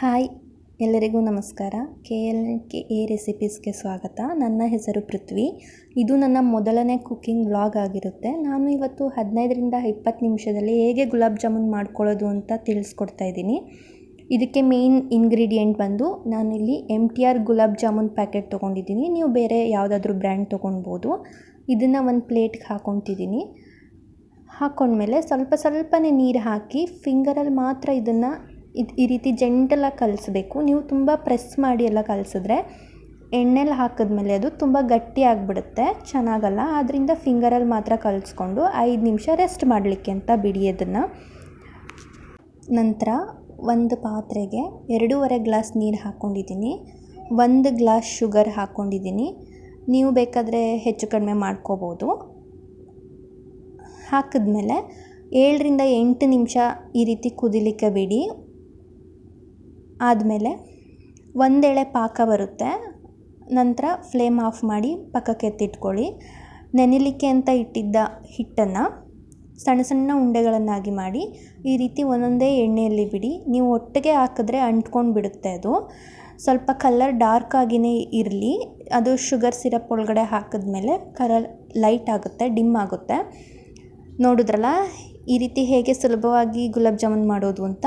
Hi, ಎಲ್ಲರಿಗೂ ನಮಸ್ಕಾರ. K L K A ರೆಸಿಪೀಸ್ಗೆ ಸ್ವಾಗತ. ನನ್ನ ಹೆಸರು ಪೃಥ್ವಿ. ಇದು ನನ್ನ ಮೊದಲನೇ ಕುಕ್ಕಿಂಗ್ ವ್ಲಾಗ್ ಆಗಿರುತ್ತೆ. ನಾನು ಇವತ್ತು ಹದಿನೈದರಿಂದ ಇಪ್ಪತ್ತು ನಿಮಿಷದಲ್ಲಿ ಹೇಗೆ ಗುಲಾಬ್ ಜಾಮೂನ್ ಮಾಡ್ಕೊಳ್ಳೋದು ಅಂತ ತಿಳಿಸ್ಕೊಡ್ತಾ ಇದ್ದೀನಿ. ಇದಕ್ಕೆ ಮೇಯ್ನ್ ಇಂಗ್ರೀಡಿಯೆಂಟ್ ಬಂದು ನಾನಿಲ್ಲಿ M T R gulab jamun packet ತೊಗೊಂಡಿದ್ದೀನಿ. ನೀವು ಬೇರೆ ಯಾವುದಾದ್ರೂ ಬ್ರ್ಯಾಂಡ್ ತೊಗೊಳ್ಬೋದು. ಇದನ್ನು ಒಂದು ಪ್ಲೇಟ್ಗೆ ಹಾಕ್ಕೊತಿದ್ದೀನಿ ಹಾಕೊಂಡ್ಮೇಲೆ ಸ್ವಲ್ಪ ಸ್ವಲ್ಪನೇ ನೀರು ಹಾಕಿ, ಫಿಂಗರಲ್ಲಿ ಮಾತ್ರ ಇದನ್ನು ಇದು ಈ ರೀತಿ ಜೆಂಟಲಾಗಿ ಕಲಿಸ್ಬೇಕು. ನೀವು ತುಂಬ ಪ್ರೆಸ್ ಮಾಡಿ ಎಲ್ಲ ಕಲಸಿದ್ರೆ ಎಣ್ಣೆಲಿ ಹಾಕಿದ್ಮೇಲೆ ಅದು ತುಂಬ ಗಟ್ಟಿ ಆಗಿಬಿಡುತ್ತೆ, ಚೆನ್ನಾಗಲ್ಲ. ಆದ್ದರಿಂದ ಫಿಂಗರಲ್ಲಿ ಮಾತ್ರ ಕಲಿಸ್ಕೊಂಡು ಐದು ನಿಮಿಷ ರೆಸ್ಟ್ ಮಾಡಲಿಕ್ಕೆ ಅಂತ ಬಿಡಿ ಅದನ್ನು ನಂತರ ಒಂದು ಪಾತ್ರೆಗೆ ಎರಡೂವರೆ ಗ್ಲಾಸ್ ನೀರು ಹಾಕ್ಕೊಂಡಿದ್ದೀನಿ ಒಂದು ಗ್ಲಾಸ್ ಶುಗರ್ ಹಾಕ್ಕೊಂಡಿದ್ದೀನಿ ನೀವು ಬೇಕಾದರೆ ಹೆಚ್ಚು ಕಡಿಮೆ ಮಾಡ್ಕೋಬೋದು. ಹಾಕಿದ್ಮೇಲೆ ಏಳರಿಂದ ಎಂಟು ನಿಮಿಷ ಈ ರೀತಿ ಕುದಿಲಿಕ್ಕೆ ಬಿಡಿ. ಆದಮೇಲೆ ಒಂದೆಳೆ ಪಾಕ ಬರುತ್ತೆ. ನಂತರ ಫ್ಲೇಮ್ ಆಫ್ ಮಾಡಿ ಪಕ್ಕಕ್ಕೆ ಎತ್ತಿಟ್ಕೊಳ್ಳಿ. ನೆನಿಲಿಕ್ಕೆ ಅಂತ ಇಟ್ಟಿದ್ದ ಹಿಟ್ಟನ್ನು ಸಣ್ಣ ಸಣ್ಣ ಉಂಡೆಗಳನ್ನಾಗಿ ಮಾಡಿ ಈ ರೀತಿ ಒಂದೊಂದೇ ಎಣ್ಣೆಯಲ್ಲಿ ಬಿಡಿ. ನೀವು ಒಟ್ಟಿಗೆ ಹಾಕಿದ್ರೆ ಅಂಟ್ಕೊಂಡು ಬಿಡುತ್ತೆ ಅದು. ಸ್ವಲ್ಪ ಕಲರ್ ಡಾರ್ಕ್ ಆಗಿಯೇ ಇರಲಿ. ಅದು ಶುಗರ್ ಸಿರಪ್ ಒಳಗಡೆ ಹಾಕಿದ್ಮೇಲೆ ಕಲರ್ ಲೈಟ್ ಆಗುತ್ತೆ ಡಿಮ್ ಆಗುತ್ತೆ. ನೋಡಿದ್ರಲ್ಲ, ಈ ರೀತಿ ಹೇಗೆ ಸುಲಭವಾಗಿ ಗುಲಾಬ್ ಜಾಮೂನ್ ಮಾಡೋದು ಅಂತ.